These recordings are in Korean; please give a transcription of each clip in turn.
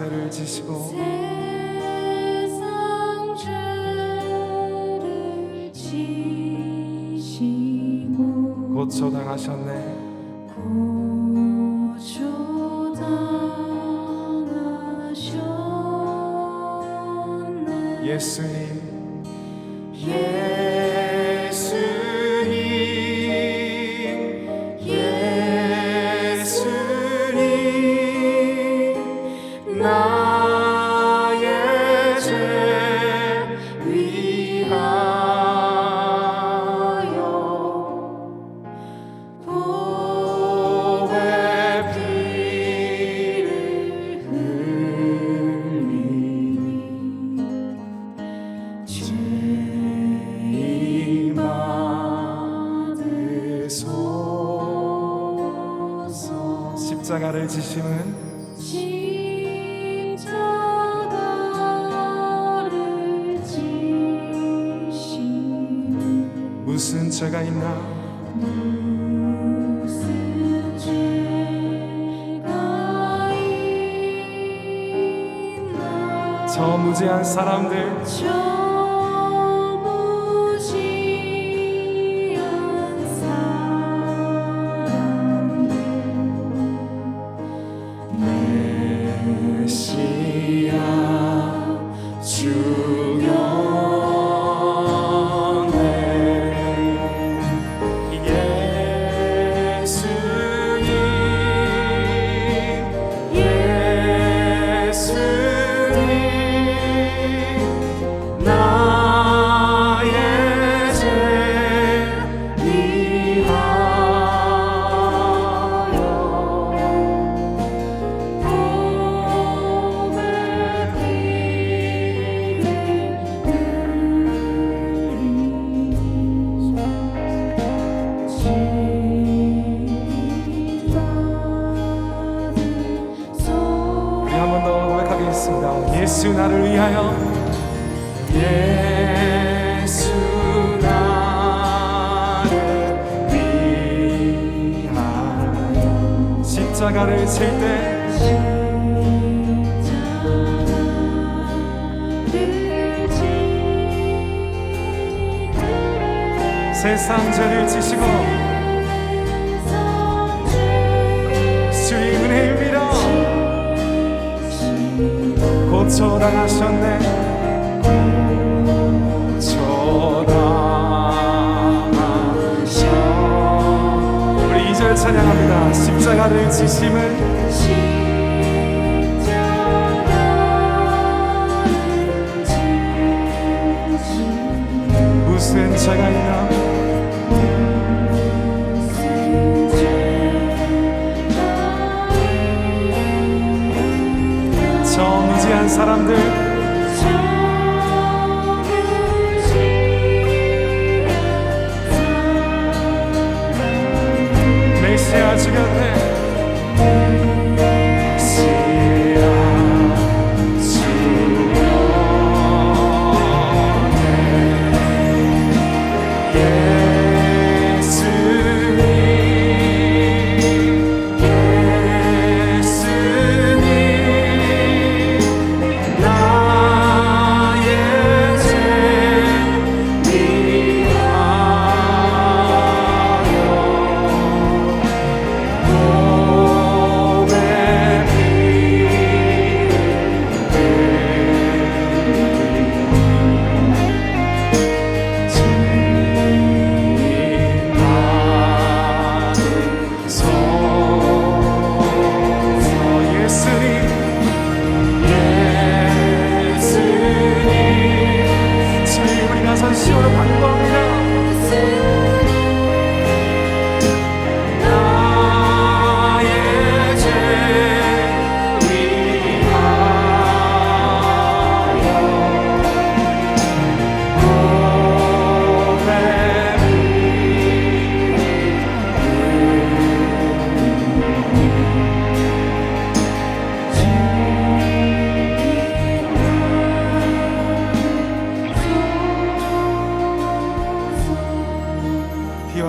죄를 지시고 세상 죄를 지시고 고쳐 당하셨네 무지한 사람들 예수 나를 위하여. 예수 나를 위하여. 십자가를 칠때 세상 죄를 지시고 고쳐 당하셨네. 고쳐당하셨 우리 이절 찬양합니다. 십자가를 지심은 무슨 죄가 있나 사람들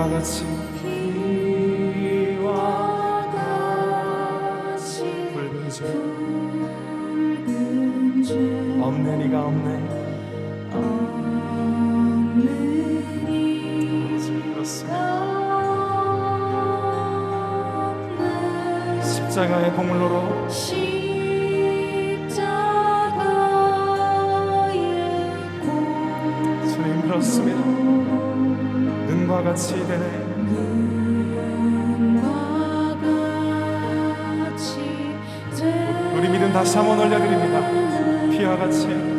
all that's 다시 한번 올려드립니다. 피와 같이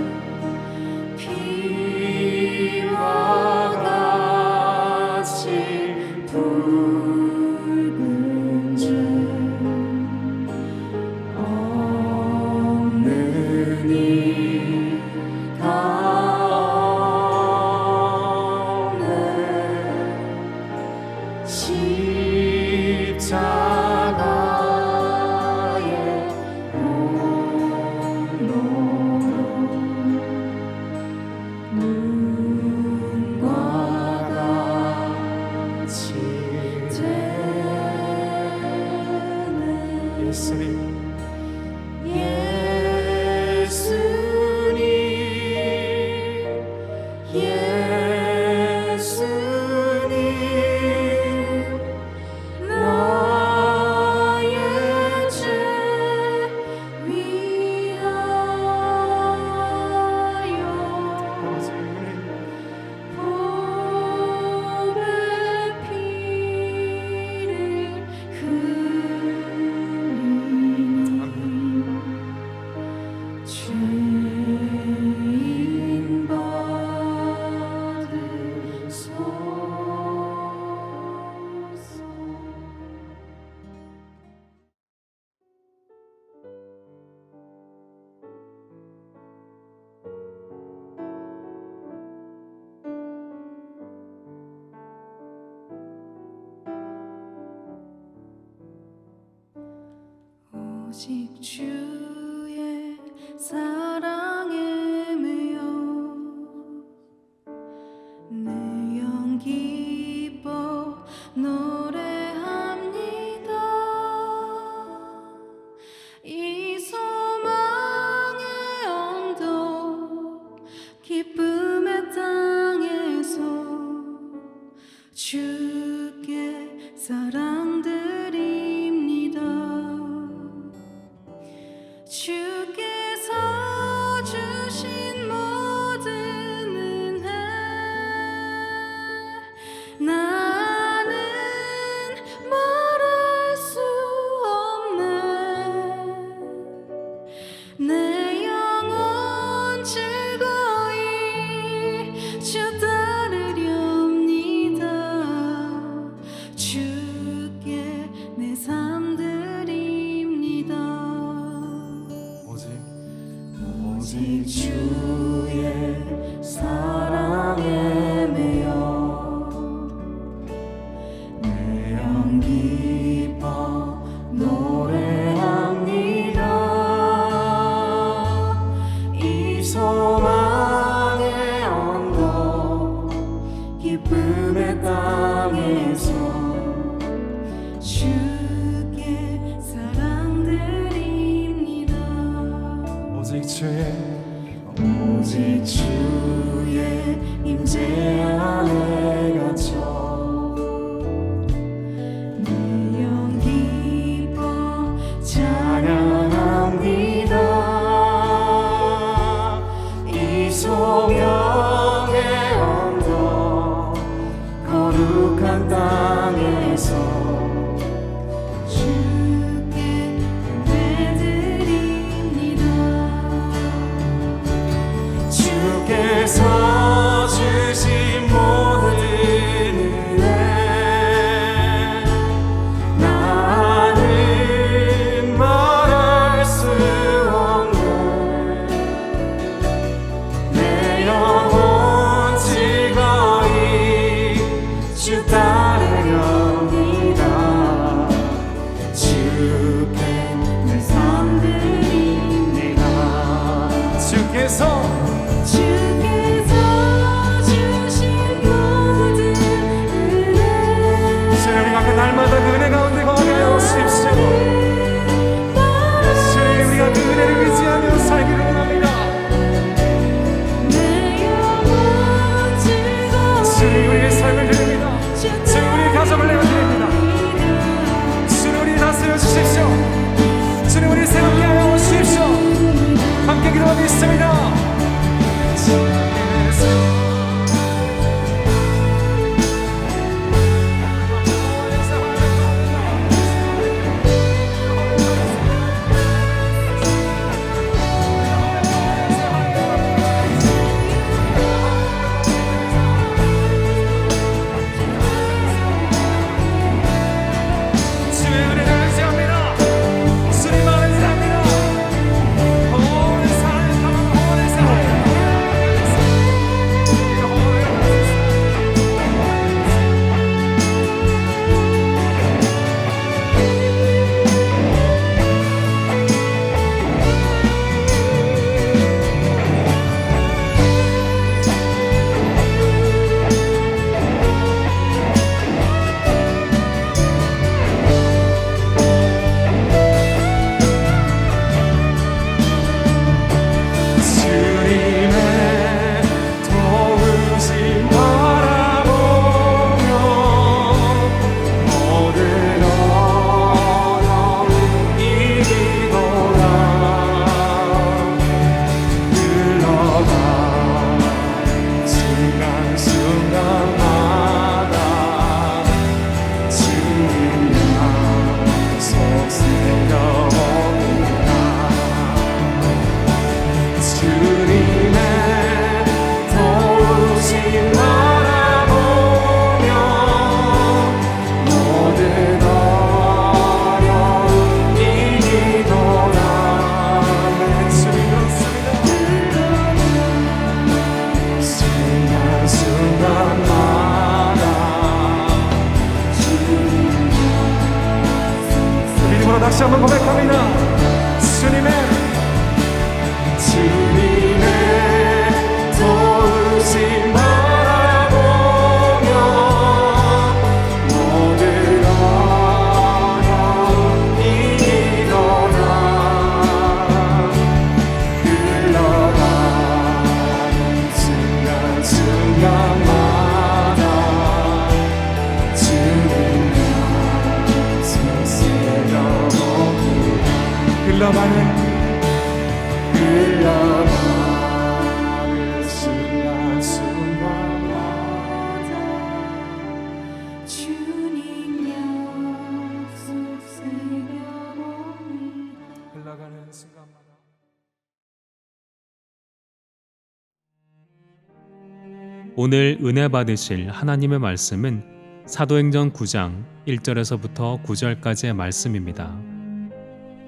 오늘 은혜 받으실 하나님의 말씀은 사도행전 9장 1절에서부터 9절까지의 말씀입니다.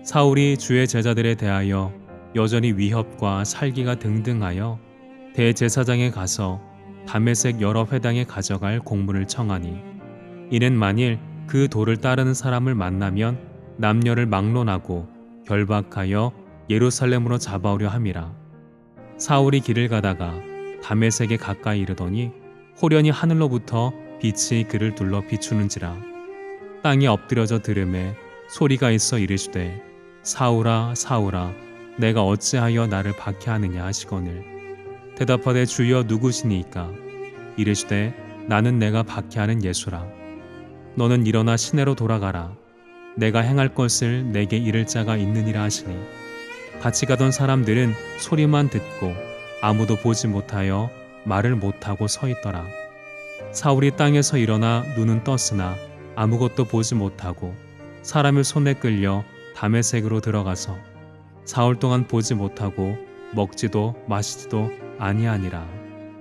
사울이 주의 제자들에 대하여 여전히 위협과 살기가 등등하여 대제사장에 가서 담에색 여러 회당에 가져갈 공문을 청하니 이는 만일 그 도를 따르는 사람을 만나면 남녀를 막론하고 결박하여 예루살렘으로 잡아오려 함이라. 사울이 길을 가다가 담에색에 가까이 이르더니 호련히 하늘로부터 빛이 그를 둘러 비추는지라. 땅이 엎드려져 들음에 소리가 있어 이르시되 사울아 사울아 내가 어찌하여 나를 박해하느냐 하시거늘. 대답하되 주여 누구시니까? 이르시되 나는 내가 박해하는 예수라. 너는 일어나 시내로 돌아가라. 내가 행할 것을 내게 이를 자가 있느니라 하시니. 같이 가던 사람들은 소리만 듣고 아무도 보지 못하여 말을 못하고 서 있더라. 사울이 땅에서 일어나 눈은 떴으나 아무것도 보지 못하고 사람의 손에 끌려 담에색으로 들어가서 사흘 동안 보지 못하고 먹지도 마시지도 아니하니라.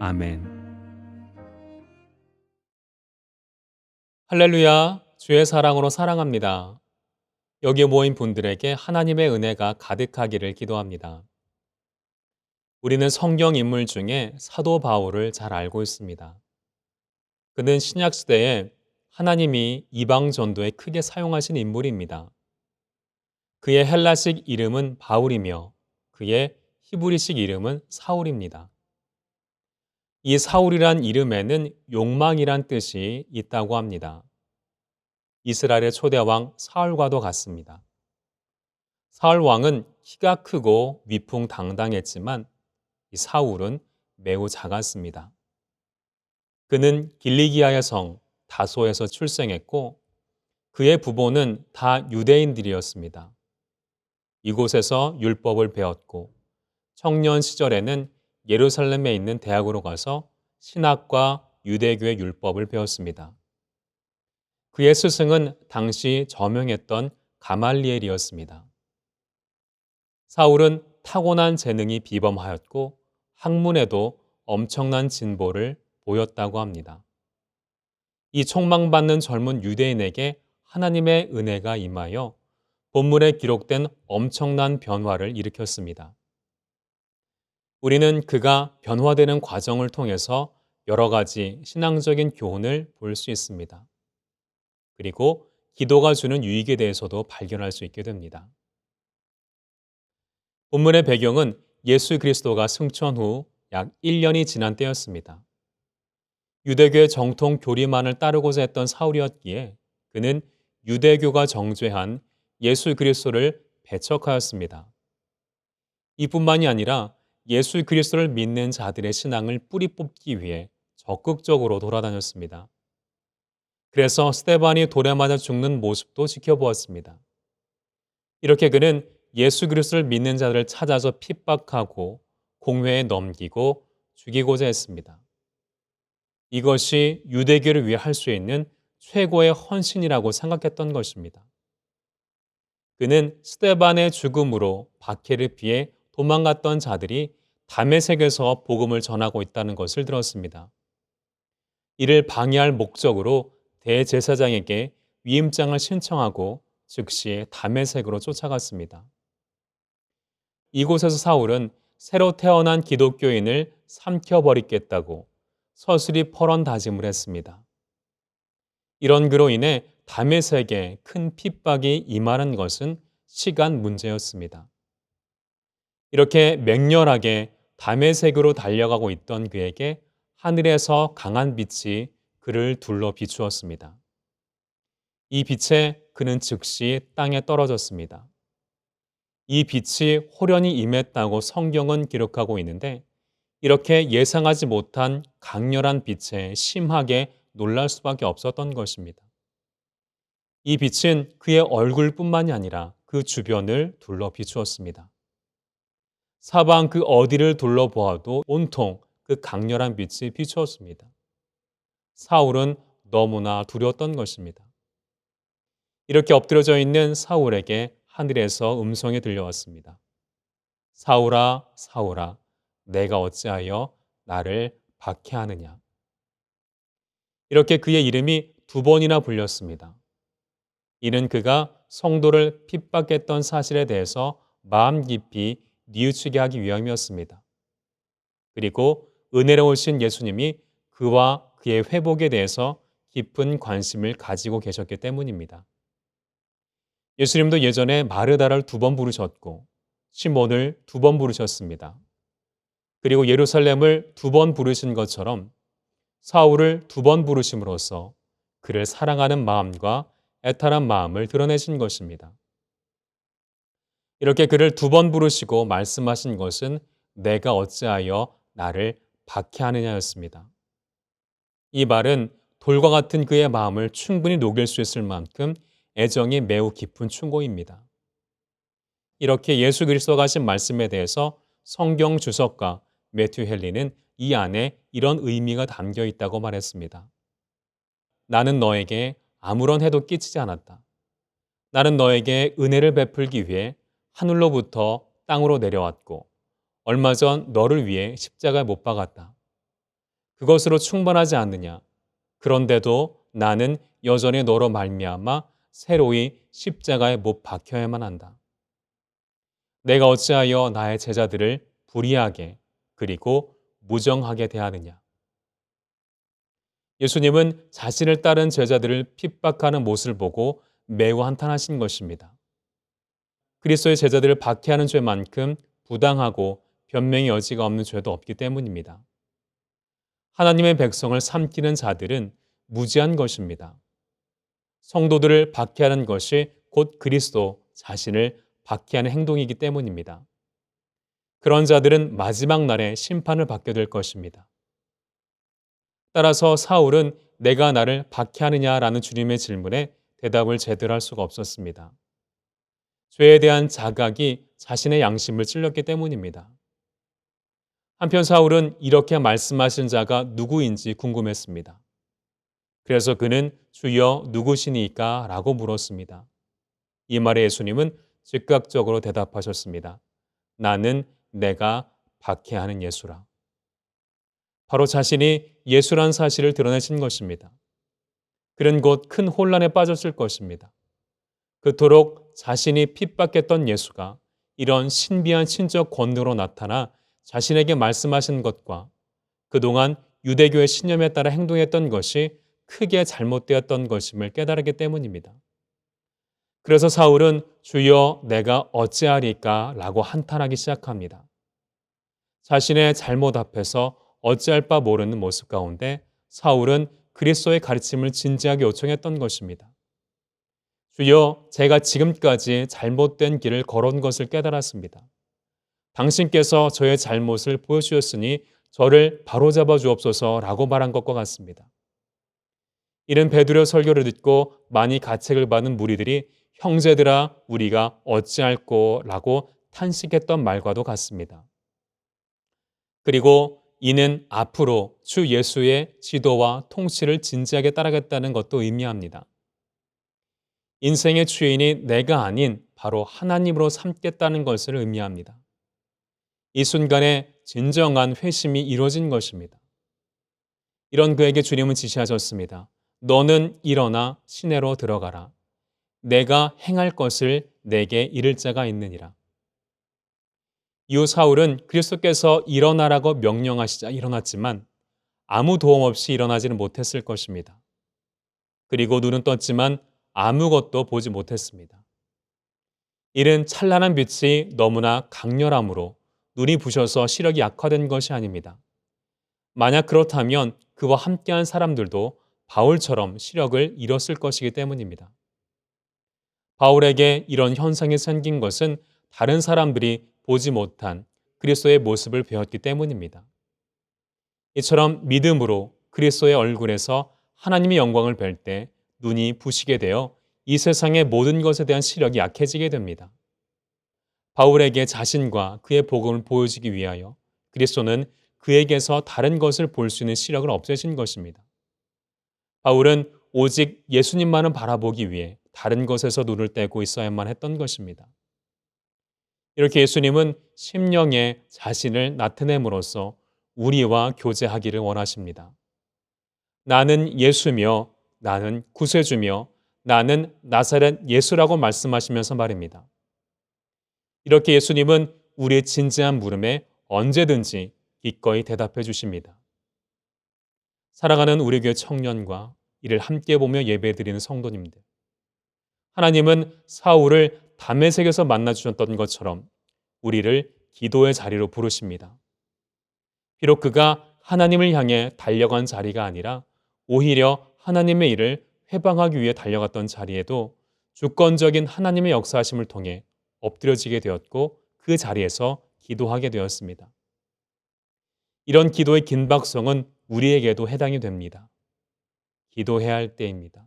아멘. 할렐루야, 주의 사랑으로 사랑합니다. 여기 모인 분들에게 하나님의 은혜가 가득하기를 기도합니다. 우리는 성경 인물 중에 사도 바울을 잘 알고 있습니다. 그는 신약 시대에 하나님이 이방 전도에 크게 사용하신 인물입니다. 그의 헬라식 이름은 바울이며 그의 히브리식 이름은 사울입니다. 이 사울이란 이름에는 욕망이란 뜻이 있다고 합니다. 이스라엘의 초대왕 사울과도 같습니다. 사울 왕은 키가 크고 위풍당당했지만 이 사울은 매우 작았습니다. 그는 길리기아의 성 다소에서 출생했고 그의 부모는 다 유대인들이었습니다. 이곳에서 율법을 배웠고 청년 시절에는 예루살렘에 있는 대학으로 가서 신학과 유대교의 율법을 배웠습니다. 그의 스승은 당시 저명했던 가말리엘이었습니다. 사울은 타고난 재능이 비범하였고 학문에도 엄청난 진보를 보였다고 합니다. 이 촉망받는 젊은 유대인에게 하나님의 은혜가 임하여 본문에 기록된 엄청난 변화를 일으켰습니다. 우리는 그가 변화되는 과정을 통해서 여러 가지 신앙적인 교훈을 볼 수 있습니다. 그리고 기도가 주는 유익에 대해서도 발견할 수 있게 됩니다. 본문의 배경은 예수 그리스도가 승천 후 약 1년이 지난 때였습니다. 유대교의 정통 교리만을 따르고자 했던 사울이었기에 그는 유대교가 정죄한 예수 그리스도를 배척하였습니다. 이뿐만이 아니라 예수 그리스도를 믿는 자들의 신앙을 뿌리 뽑기 위해 적극적으로 돌아다녔습니다. 그래서 스테반이 돌에 맞아 죽는 모습도 지켜보았습니다. 이렇게 그는 예수 그리스도를 믿는 자들을 찾아서 핍박하고 공회에 넘기고 죽이고자 했습니다. 이것이 유대교를 위해 할 수 있는 최고의 헌신이라고 생각했던 것입니다. 그는 스테반의 죽음으로 박해를 피해 도망갔던 자들이 담에색에서 복음을 전하고 있다는 것을 들었습니다. 이를 방해할 목적으로 대제사장에게 위임장을 신청하고 즉시 담에색으로 쫓아갔습니다. 이곳에서 사울은 새로 태어난 기독교인을 삼켜버리겠다고 서슬이 퍼런 다짐을 했습니다. 이런 그로 인해 담에색에 큰 핍박이 임하는 것은 시간 문제였습니다. 이렇게 맹렬하게 담에색으로 달려가고 있던 그에게 하늘에서 강한 빛이 그를 둘러 비추었습니다. 이 빛에 그는 즉시 땅에 떨어졌습니다. 이 빛이 호련히 임했다고 성경은 기록하고 있는데 이렇게 예상하지 못한 강렬한 빛에 심하게 놀랄 수밖에 없었던 것입니다. 이 빛은 그의 얼굴뿐만이 아니라 그 주변을 둘러 비추었습니다. 사방 그 어디를 둘러보아도 온통 그 강렬한 빛이 비추었습니다. 사울은 너무나 두려웠던 것입니다. 이렇게 엎드려져 있는 사울에게 하늘에서 음성이 들려왔습니다. 사울아, 사울아, 내가 어찌하여 나를 박해하느냐. 이렇게 그의 이름이 두 번이나 불렸습니다. 이는 그가 성도를 핍박했던 사실에 대해서 마음 깊이 뉘우치게 하기 위함이었습니다. 그리고 은혜로우신 예수님이 그와 그의 회복에 대해서 깊은 관심을 가지고 계셨기 때문입니다. 예수님도 예전에 마르다를 두 번 부르셨고 시몬을 두 번 부르셨습니다. 그리고 예루살렘을 두 번 부르신 것처럼 사울을 두 번 부르심으로써 그를 사랑하는 마음과 애탈한 마음을 드러내신 것입니다. 이렇게 그를 두 번 부르시고 말씀하신 것은 내가 어찌하여 나를 박해하느냐였습니다. 이 말은 돌과 같은 그의 마음을 충분히 녹일 수 있을 만큼 애정이 매우 깊은 충고입니다. 이렇게 예수 그리스도가 하신 말씀에 대해서 성경 주석가 매튜 헬리는 이 안에 이런 의미가 담겨 있다고 말했습니다. 나는 너에게 아무런 해도 끼치지 않았다. 나는 너에게 은혜를 베풀기 위해 하늘로부터 땅으로 내려왔고 얼마 전 너를 위해 십자가에 못 박았다. 그것으로 충분하지 않느냐? 그런데도 나는 여전히 너로 말미암아 새로이 십자가에 못 박혀야만 한다. 내가 어찌하여 나의 제자들을 불의하게 그리고 무정하게 대하느냐? 예수님은 자신을 따른 제자들을 핍박하는 모습을 보고 매우 한탄하신 것입니다. 그리스도의 제자들을 박해하는 죄만큼 부당하고 변명의 여지가 없는 죄도 없기 때문입니다. 하나님의 백성을 삼키는 자들은 무지한 것입니다. 성도들을 박해하는 것이 곧 그리스도 자신을 박해하는 행동이기 때문입니다. 그런 자들은 마지막 날에 심판을 받게 될 것입니다. 따라서 사울은 내가 나를 박해하느냐라는 주님의 질문에 대답을 제대로 할 수가 없었습니다. 죄에 대한 자각이 자신의 양심을 찔렀기 때문입니다. 한편 사울은 이렇게 말씀하신 자가 누구인지 궁금했습니다. 그래서 그는 주여 누구시니까? 라고 물었습니다. 이 말에 예수님은 즉각적으로 대답하셨습니다. 나는 내가 박해하는 예수라. 바로 자신이 예수란 사실을 드러내신 것입니다. 그는 곧 큰 혼란에 빠졌을 것입니다. 그토록 자신이 핍박했던 예수가 이런 신비한 신적 권능으로 나타나 자신에게 말씀하신 것과 그동안 유대교의 신념에 따라 행동했던 것이 크게 잘못되었던 것임을 깨달았기 때문입니다. 그래서 사울은 주여 내가 어찌하리까 라고 한탄하기 시작합니다. 자신의 잘못 앞에서 어찌할 바 모르는 모습 가운데 사울은 그리스도의 가르침을 진지하게 요청했던 것입니다. 주여 제가 지금까지 잘못된 길을 걸어온 것을 깨달았습니다. 당신께서 저의 잘못을 보여주셨으니 저를 바로잡아 주옵소서라고 말한 것과 같습니다. 이런 베드로 설교를 듣고 많이 가책을 받은 무리들이 형제들아 우리가 어찌할꼬라고 탄식했던 말과도 같습니다. 그리고 이는 앞으로 주 예수의 지도와 통치를 진지하게 따르겠다는 것도 의미합니다. 인생의 주인이 내가 아닌 바로 하나님으로 삼겠다는 것을 의미합니다. 이 순간에 진정한 회심이 이루어진 것입니다. 이런 그에게 주님은 지시하셨습니다. 너는 일어나 시내로 들어가라. 내가 행할 것을 내게 이를 자가 있느니라. 이후 사울은 그리스도께서 일어나라고 명령하시자 일어났지만 아무 도움 없이 일어나지는 못했을 것입니다. 그리고 눈은 떴지만 아무것도 보지 못했습니다. 이는 찬란한 빛이 너무나 강렬함으로 눈이 부셔서 시력이 약화된 것이 아닙니다. 만약 그렇다면 그와 함께한 사람들도 바울처럼 시력을 잃었을 것이기 때문입니다. 바울에게 이런 현상이 생긴 것은 다른 사람들이 보지 못한 그리스도의 모습을 배웠기 때문입니다. 이처럼 믿음으로 그리스도의 얼굴에서 하나님의 영광을 뵐 때 눈이 부시게 되어 이 세상의 모든 것에 대한 시력이 약해지게 됩니다. 바울에게 자신과 그의 복음을 보여주기 위하여 그리스도는 그에게서 다른 것을 볼 수 있는 시력을 없애신 것입니다. 바울은 오직 예수님만을 바라보기 위해 다른 것에서 눈을 떼고 있어야만 했던 것입니다. 이렇게 예수님은 심령에 자신을 나타냄으로써 우리와 교제하기를 원하십니다. 나는 예수며 나는 구세주며 나는 나사렛 예수라고 말씀하시면서 말입니다. 이렇게 예수님은 우리의 진지한 물음에 언제든지 기꺼이 대답해 주십니다. 사랑하는 우리 교회 청년과 이를 함께 보며 예배드리는 성도님들. 하나님은 사울을 담에색에서 만나 주셨던 것처럼 우리를 기도의 자리로 부르십니다. 비록 그가 하나님을 향해 달려간 자리가 아니라 오히려 하나님의 일을 회방하기 위해 달려갔던 자리에도 주권적인 하나님의 역사하심을 통해 엎드려지게 되었고 그 자리에서 기도하게 되었습니다. 이런 기도의 긴박성은 우리에게도 해당이 됩니다. 기도해야 할 때입니다.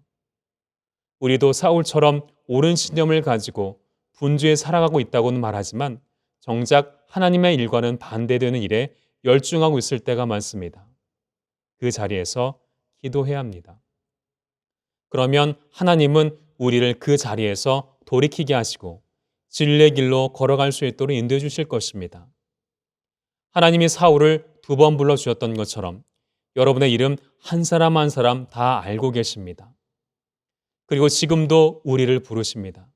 우리도 사울처럼 옳은 신념을 가지고 분주에 살아가고 있다고는 말하지만 정작 하나님의 일과는 반대되는 일에 열중하고 있을 때가 많습니다. 그 자리에서 기도해야 합니다. 그러면 하나님은 우리를 그 자리에서 돌이키게 하시고 진리의 길로 걸어갈 수 있도록 인도해 주실 것입니다. 하나님이 사울을 두 번 불러 주셨던 것처럼 여러분의 이름 한 사람 한 사람 다 알고 계십니다. 그리고 지금도 우리를 부르십니다.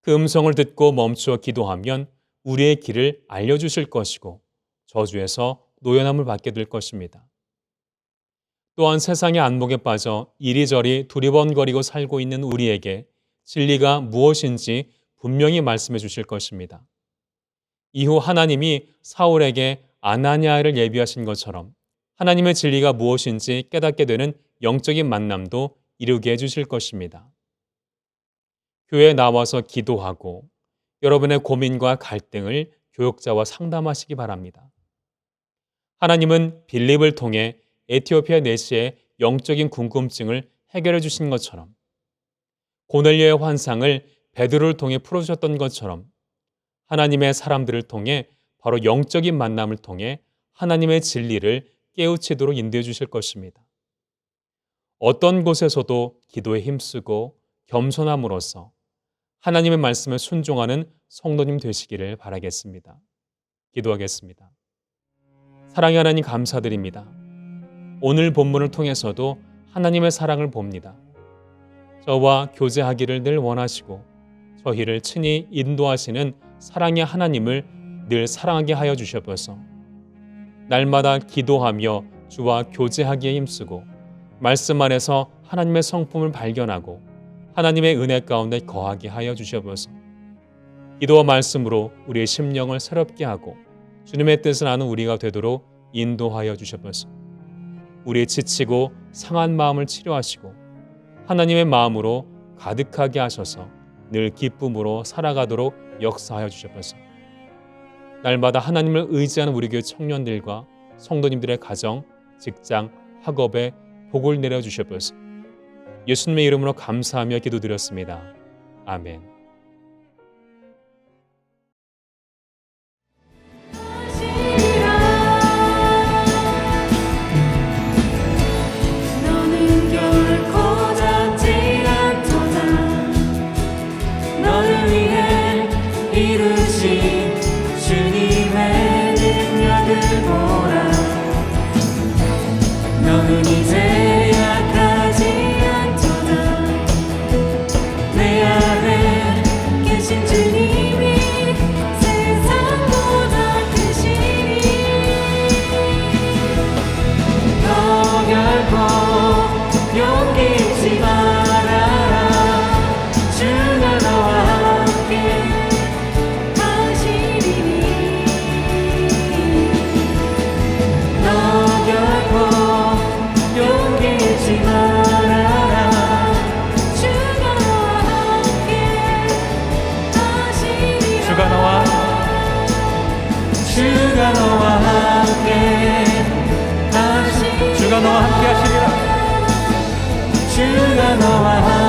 그 음성을 듣고 멈추어 기도하면 우리의 길을 알려주실 것이고 저주에서 노연함을 받게 될 것입니다. 또한 세상의 안목에 빠져 이리저리 두리번거리고 살고 있는 우리에게 진리가 무엇인지 분명히 말씀해 주실 것입니다. 이후 하나님이 사울에게 아나니아를 예비하신 것처럼 하나님의 진리가 무엇인지 깨닫게 되는 영적인 만남도 이루게 해주실 것입니다. 교회에 나와서 기도하고 여러분의 고민과 갈등을 교역자와 상담하시기 바랍니다. 하나님은 빌립을 통해 에티오피아 내시의 영적인 궁금증을 해결해 주신 것처럼 고넬료의 환상을 베드로를 통해 풀어주셨던 것처럼 하나님의 사람들을 통해 바로 영적인 만남을 통해 하나님의 진리를 깨우치도록 인도해 주실 것입니다. 어떤 곳에서도 기도에 힘쓰고 겸손함으로써 하나님의 말씀에 순종하는 성도님 되시기를 바라겠습니다. 기도하겠습니다. 사랑의 하나님 감사드립니다. 오늘 본문을 통해서도 하나님의 사랑을 봅니다. 저와 교제하기를 늘 원하시고 저희를 친히 인도하시는 사랑의 하나님을 늘 사랑하게 하여 주셔서 날마다 기도하며 주와 교제하기에 힘쓰고 말씀 안에서 하나님의 성품을 발견하고 하나님의 은혜 가운데 거하게 하여 주셔서. 기도와 말씀으로 우리의 심령을 새롭게 하고 주님의 뜻을 아는 우리가 되도록 인도하여 주셔서. 우리의 지치고 상한 마음을 치료하시고 하나님의 마음으로 가득하게 하셔서 늘 기쁨으로 살아가도록 역사하여 주셔서 날마다 하나님을 의지하는 우리 교회 청년들과 성도님들의 가정, 직장, 학업에 복을 내려 주셔서 예수님의 이름으로 감사하며 기도드렸습니다. 아멘. 계신 하시리